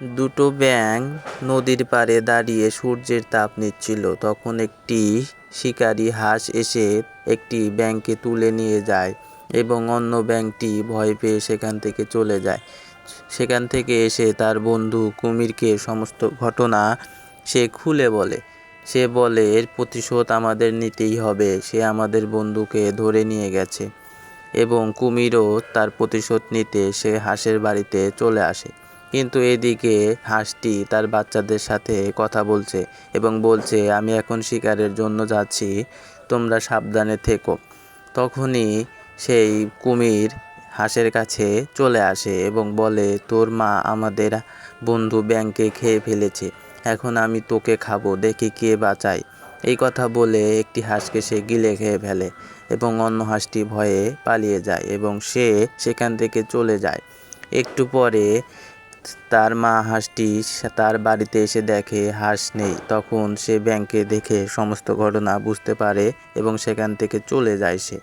দুটো ব্যাঙ নদীর পাড়ে দাঁড়িয়ে সূর্যের তাপ নিচ্ছিল। তখন একটি শিকারী হাঁস এসে একটি ব্যাঙকে তুলে নিয়ে যায় এবং অন্য ব্যাঙটি ভয় পেয়ে সেখান থেকে চলে যায়। সেখান থেকে এসে তার বন্ধু কুমিরকে সমস্ত ঘটনা সে খুলে বলে। সে বলে, এর প্রতিশোধ আমাদের নিতেই হবে। সে আমাদের বন্ধুকে ধরে নিয়ে গেছে এবং কুমিরও তার প্রতিশোধ নিতে সে হাঁসের বাড়িতে চলে আসে। কিন্তু এদিকে হাঁসটি তার বাচ্চাদের সাথে কথা বলছে এবং বলছে, আমি এখন শিকারের জন্য যাচ্ছি, তোমরা সাবধানে থেকো। তখনই সেই কুমির হাঁসের কাছে চলে আসে এবং বলে, তোর মা আমাদের বন্ধু ব্যাংকে খেয়ে ফেলেছে, এখন আমি তোকে খাব, দেখি কে বাঁচায়। এই কথা বলে একটি হাঁসকে সে গিলে খেয়ে ফেলে এবং অন্য হাঁসটি ভয়ে পালিয়ে যায় এবং সে সেখান থেকে চলে যায়। একটু পরে তার মা হাঁসটি তার বাড়িতে এসে দেখে, হাঁস নেই। তখন সে ব্যাংকে দেখে সমস্ত ঘটনা বুঝতে পারে এবং সেখান থেকে চলে যায় সে।